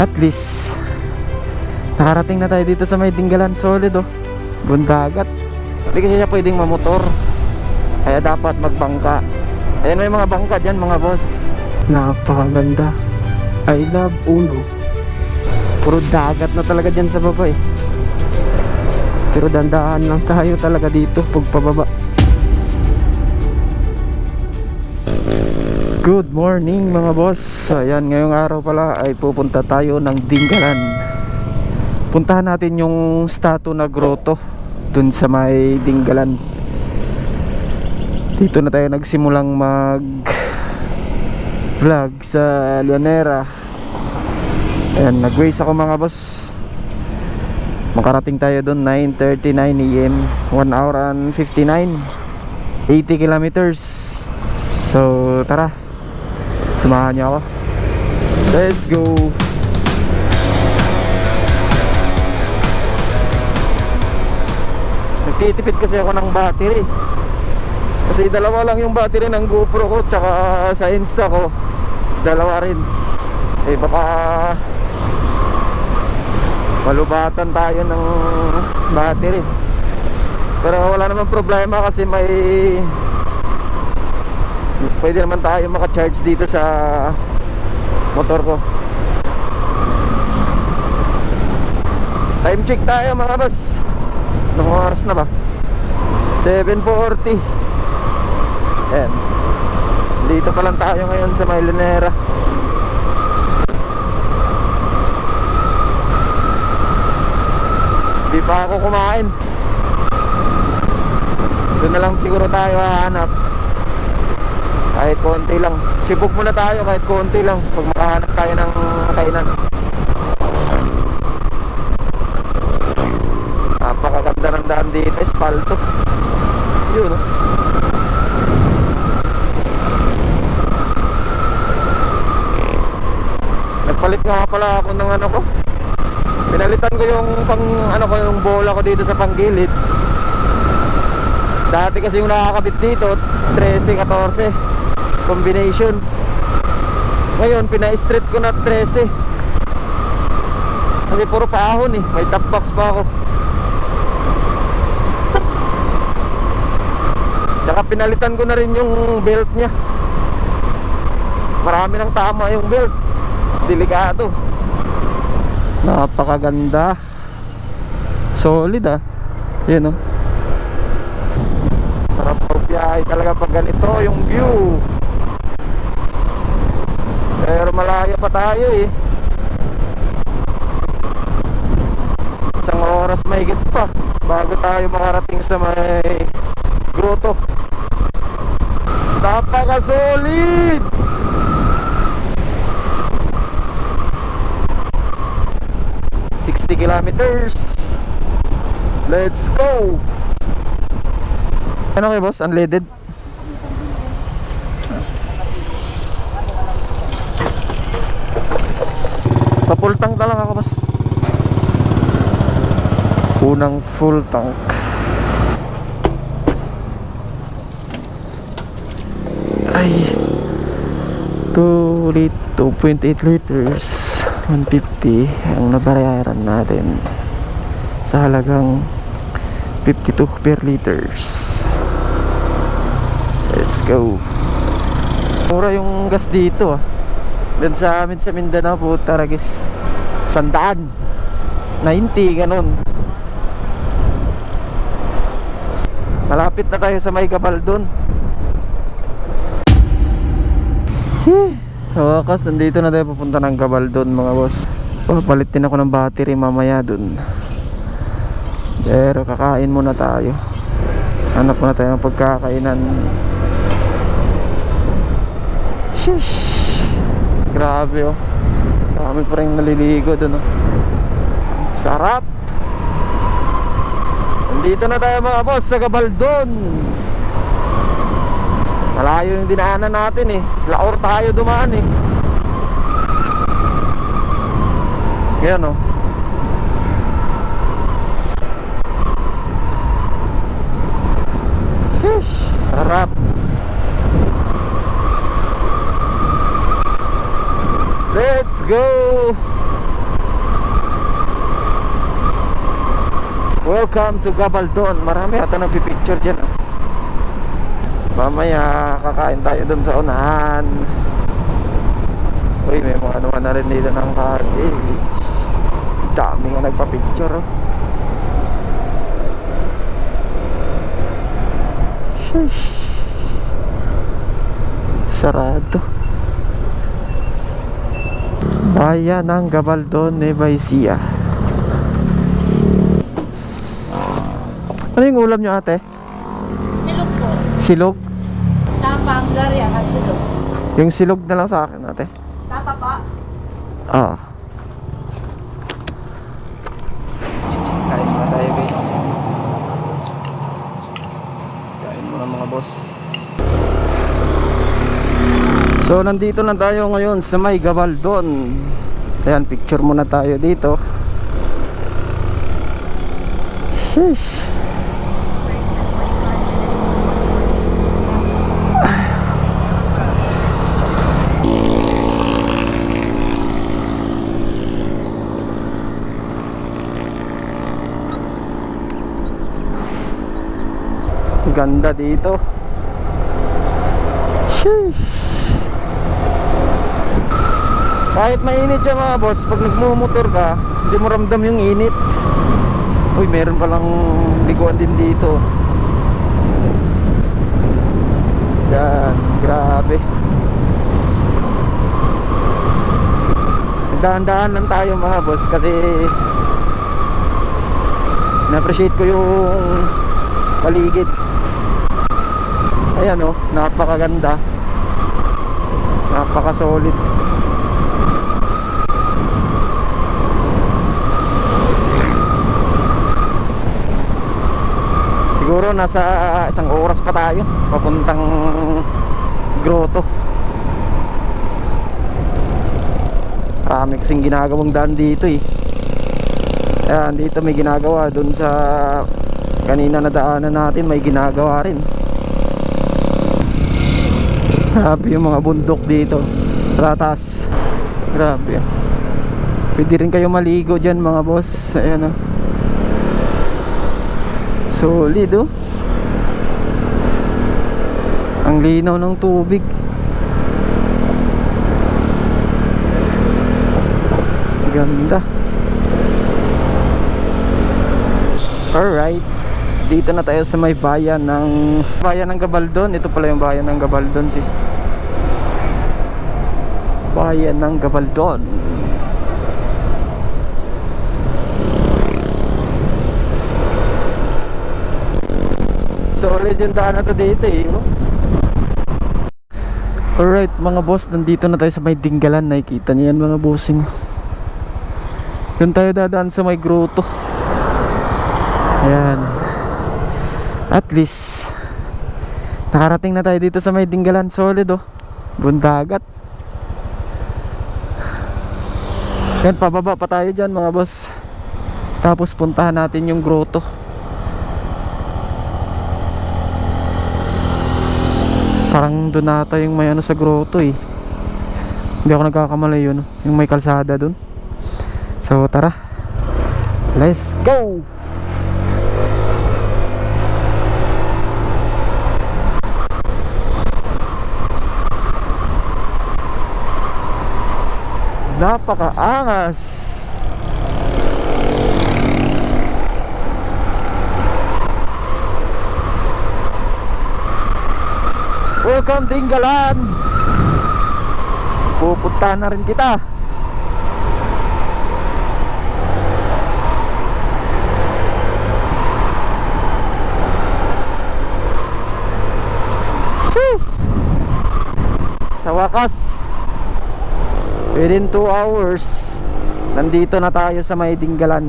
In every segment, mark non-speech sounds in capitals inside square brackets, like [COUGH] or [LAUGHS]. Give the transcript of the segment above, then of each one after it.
At least, nakarating na tayo dito sa may Dinggalan. Solid oh. Bundagat. Hindi kasi siya pwedeng mamotor. Kaya dapat magbangka. Ayan may mga bangka dyan mga boss. Napakaganda. I love Uno. Puro dagat na talaga dyan sa baba eh. Pero dandaan lang tayo talaga dito pag Good morning mga boss. Ayan, ngayong araw pala ay pupunta tayo ng Dinggalan. Puntahan natin yung statue na grotto dun sa may Dinggalan. Dito na tayo nagsimulang mag vlog sa Llanera. Ayan, nag-waste ako mga boss. Makarating tayo doon 9.39 am 1 hour and 59 80 kilometers So tara Samahan niyo ako. Let's go. Nagtitipid kasi ako ng battery. Kasi dalawa lang yung battery ng GoPro ko Tsaka sa Insta ko. Dalawa rin. Eh baka malubatan tayo ng battery. Pero wala naman problema kasi may pwede naman tayo maka-charge dito sa motor ko time check tayo mga boss anong oras na ba 7.40 Ayan. dito pa lang tayo ngayon sa Mailanera Di pa ako kumain. Doon na lang siguro tayo hahanap. Kahit konti lang. Sibog muna tayo kahit konti lang. Pag makahanap tayo ng kainan. Napakaganda ng daan dito. Espalto. Yun, oh. Nagpalit nga pala ako ng ano ko. Pinalitan ko yung pang ano ko yung bola ko dito sa panggilid. Dati kasi yung nakakabit dito 13 14 combination. Ngayon pina-straight ko na 13. Kasi puro paahon eh, may top box pa ako. Tsaka pinalitan ko na rin yung belt niya. Marami ng tama yung belt. Delikado. Napakaganda. Solid ah. Yan oh. Sarap magbiyahe talaga pag ganito yung view. Pero malayo pa tayo eh. Isang oras mahigit pa bago tayo makarating sa may grotto. Napaka-solid! Kilometers. Let's go! Ano kayo boss? Unleaded? Pa-full tank na lang ako boss. Unang full tank. Ay. 2 lit 2.8 liters 150 ang nabayaran natin sa halagang 52 per liters let's go mura yung gas dito ah dun sa amin sa Mindanao po taragis sandaan. 90 ganun. Malapit na tayo sa may Gabaldon Sa wakas, nandito na tayo papunta ng Gabaldon mga boss. Papalit din ako ng battery mamaya dun. Pero kakain muna tayo. Hanap muna tayo ng pagkakainan. Shish Grabe oh. Dami pa rin naliligo dun oh. Sarap! Nandito na tayo mga boss sa Gabaldon Malayo yung dinaanan natin eh. Laor tayo dumaan eh. Yan oh. Sarap Let's go! Welcome to Gabaldon. Marami ata nang pipicture dyan. Ah. Mamaya kakain tayo dun sa unahan. Uy, may mga naman na rin dito ng cottage. Dami nga nagpa-picture. Oh. Shush. Sarado. Bayan ng Gabaldon, Nueva Ecija. Ano yung ulam nyo ate? Silog po. Silog? Tapa, ang garya at silog. Yung silog na lang sa akin ate. Tapa pa. Ah. Kain muna tayo guys. Kain muna mga boss. So nandito na tayo ngayon sa may Gabaldon. Ayan, picture muna tayo dito. Sheesh. Ganda dito. Sheesh. Kahit mainit siya mga boss, pag nagmumotor ka, hindi mo ramdam yung init. Uy, meron palang liguan din dito. Yan, grabe. Dahan-dahan lang tayo mga boss kasi na-appreciate ko yung paligid. Ayan oh, napakaganda. Napaka-solid. Siguro nasa isang oras pa tayo papuntang grotto. Marami kasing ginagawang daan dito eh. Ayan, dito may ginagawa dun sa kanina na daanan natin may ginagawa rin. Grabe yung mga bundok dito. Ratas. Grabe. Pwede rin kayo maligo dyan mga boss. Ayan oh. Solid oh. Ang linaw ng tubig. Ganda. Alright. Dito na tayo sa may bayan ng bayan ng Gabaldon. Ito pala yung bayan ng Gabaldon si. Bayan ng Gabaldon. Solid yung daan na to dito eh. oh. Alright mga boss, nandito na tayo sa may dinggalan. Nakikita niyo mga bossing. Doon tayo dadaan sa may grotto. Ayan. At least nakarating na tayo dito sa may dinggalan. Solid oh. Bundagat. Yan, pababa pa tayo dyan mga boss. Tapos puntahan natin yung grotto. Parang doon nata yung may ano sa grotto eh. Hindi ako nagkakamali yun. Yung may kalsada doon. So tara. Let's go! Napakaangas! Welcome Dinggalan! Pupunta na rin kita. Sheesh! Sa wakas, within 2 hours, nandito na tayo sa may Dinggalan.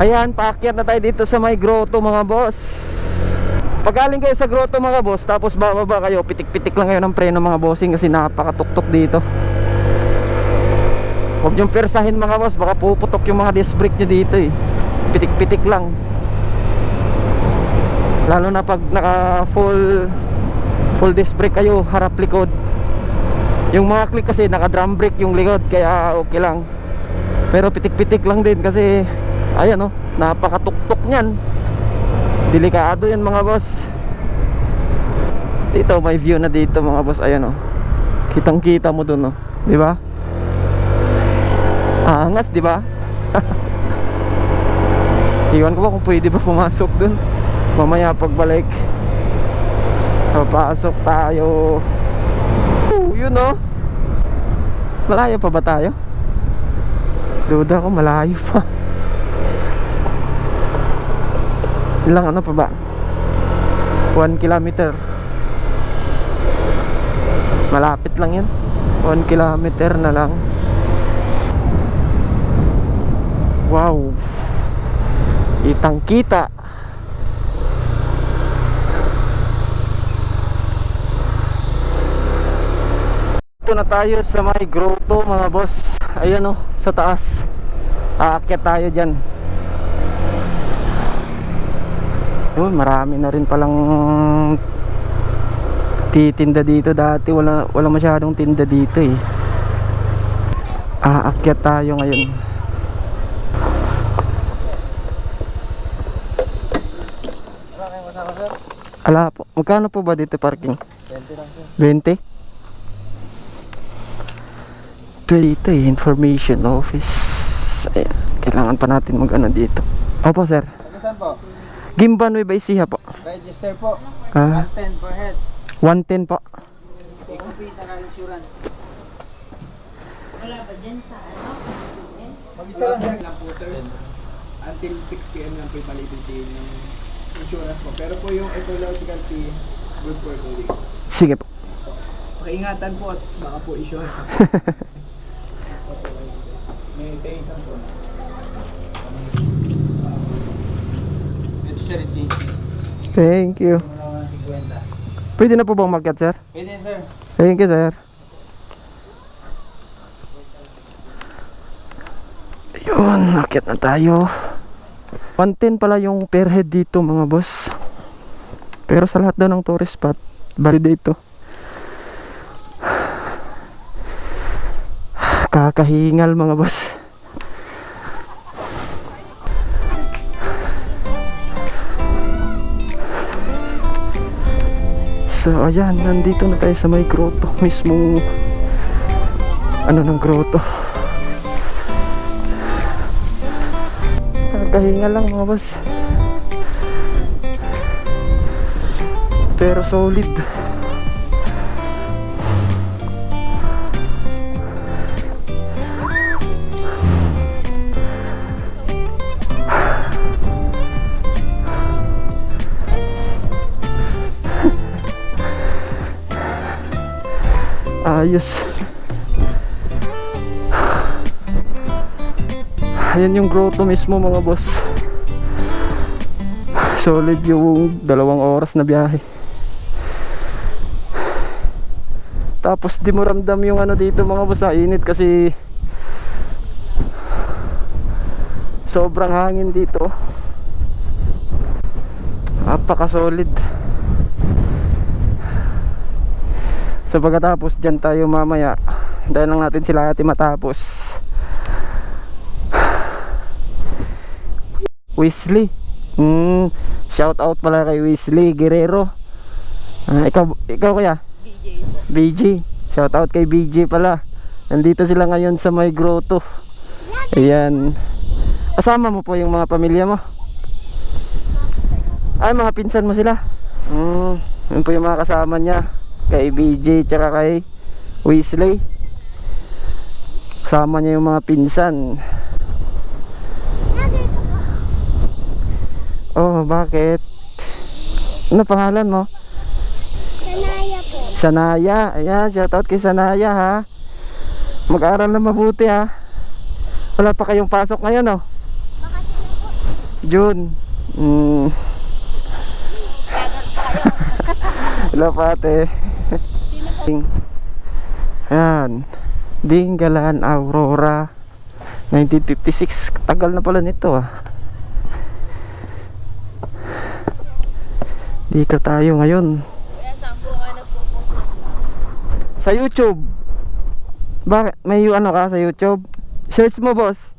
Ayan, paakyat na tayo dito sa may grotto mga boss. Pag galing kayo sa grotto mga boss, tapos bababa kayo, pitik-pitik lang kayo ng preno mga bossing kasi napakatuktok dito. Huwag niyong persahin mga boss, baka puputok yung mga disc brake nyo dito eh. Pitik-pitik lang. Lalo na pag naka full full disc brake kayo, harap likod. Yung mga click kasi naka drum brake yung likod, kaya okay lang. Pero pitik-pitik lang din kasi ayan oh, napakatuktok niyan. Delikado yan mga boss. Dito may view na dito mga boss, ayan oh. Kitang-kita mo dun oh, 'di ba? Angas, 'di ba? [LAUGHS] Iwan ko ba kung pwede ba pumasok dun. Mamaya pagbalik. Papasok tayo. Oh, yun oh. Malayo pa ba tayo? Duda ko malayo pa. Ilang ano pa ba? 1 kilometer. Malapit lang yan. 1 kilometer na lang. Wow. Itang kita. Ito na tayo sa may grotto mga boss. Ayan oh, sa taas. Aakyat tayo dyan. Yun, marami na rin palang titinda dito dati. Wala, wala masyadong tinda dito eh. Aakyat tayo ngayon. Ala po. Magkano po ba dito parking? 20 Ito dito eh, information office. Ayan, kailangan pa natin mag ano dito. Opo sir. Saan po? Gimba Nueva Ecija po. Register po. Ah, 110 per head. 110 po. Ikupi sa insurance. Wala ba dyan sa ano? Mag-isa lang lang po sir. Until 6 p.m. lang po yung validity ng insurance po. Pero po yung ecological fee, good for two weeks. Sige po. Pakiingatan po at baka po insurance. [LAUGHS] May tayo po. Sir, JC. Thank you. Wala ng 50. Pwede na po bang market sir? Pwede sir. Thank you sir. Ayun, akit na tayo. 110 pala yung per head dito mga boss. Pero sa lahat daw ng tourist spot, bali dito. [SIGHS] Kakahingal mga boss. So ayan, nandito na tayo sa may grotto mismong ano ng grotto. Kakahinga lang mga boss. Pero solid. Ayos. Ayan yung grotto mismo mga boss. Solid yung dalawang oras na biyahe. Tapos di mo ramdam yung ano dito mga boss, ah, init kasi sobrang hangin dito. Napaka solid. So pagkatapos dyan tayo mamaya. Dahil lang natin sila ati matapos. [SIGHS] Weasley. Mm, Shout out pala kay Weasley Guerrero. Ah, ikaw, ikaw kaya? BJ po. BG Shout out kay BG pala. Nandito sila ngayon sa may grotto. Ayan. Kasama mo po yung mga pamilya mo? Ay mga pinsan mo sila? Mm, Yun po yung mga kasama niya Kay BJ tsaka kay Weasley Kasama niya yung mga pinsan Oh bakit? Ano pangalan mo? Sanaya po. Sanaya, ayan, shoutout kay Sanaya ha. Mag-aral na mabuti ha. Wala pa kayong pasok ngayon oh. June. Mm. [LAUGHS] Wala pa ate. Ayan. Dinggalan Aurora 1956. Tagal na pala nito ah. Dito tayo ngayon. Sa YouTube. Bakit? May ano ka sa YouTube? Search mo, boss.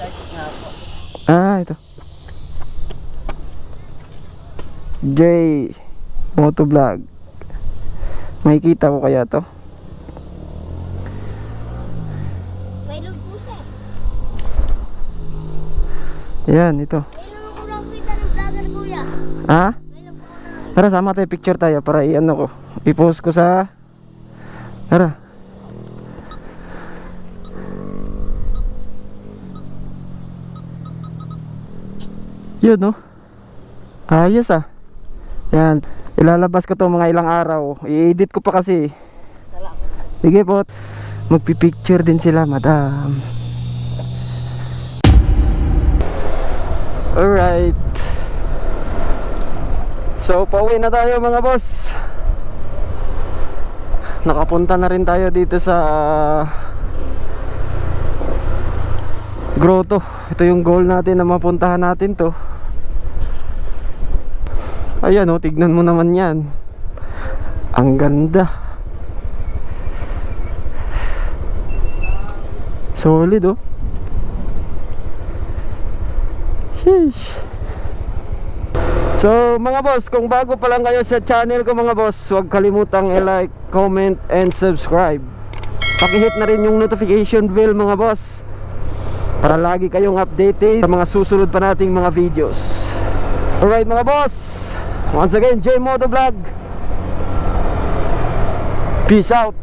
Search nga po. Ah, ito. J Motovlog. Makikita ko kaya to? May log po siya. Yan, ito. May log ko lang kita ng vlogger kuya. Ha? Tara, sama tayo picture tayo para i-ano ko. I-post ko sa... Tara. Yun, no? Ayos ah. Yan. Ilalabas ko to mga ilang araw. I-edit ko pa kasi. Sige po. Magpipicture din sila, madam. Alright. So, pauwi na tayo mga boss. Nakapunta na rin tayo dito sa grotto. Ito yung goal natin na mapuntahan natin to. Ayan oh, tignan mo naman yan. Ang ganda. Solid oh. Sheesh. So mga boss, kung bago pa lang kayo sa channel ko mga boss, huwag kalimutang i-like, comment, and subscribe. Pakihit na rin yung notification bell mga boss para lagi kayong updated sa mga susunod pa nating mga videos. Alright mga boss, once again, J Moto Vlog. Peace out.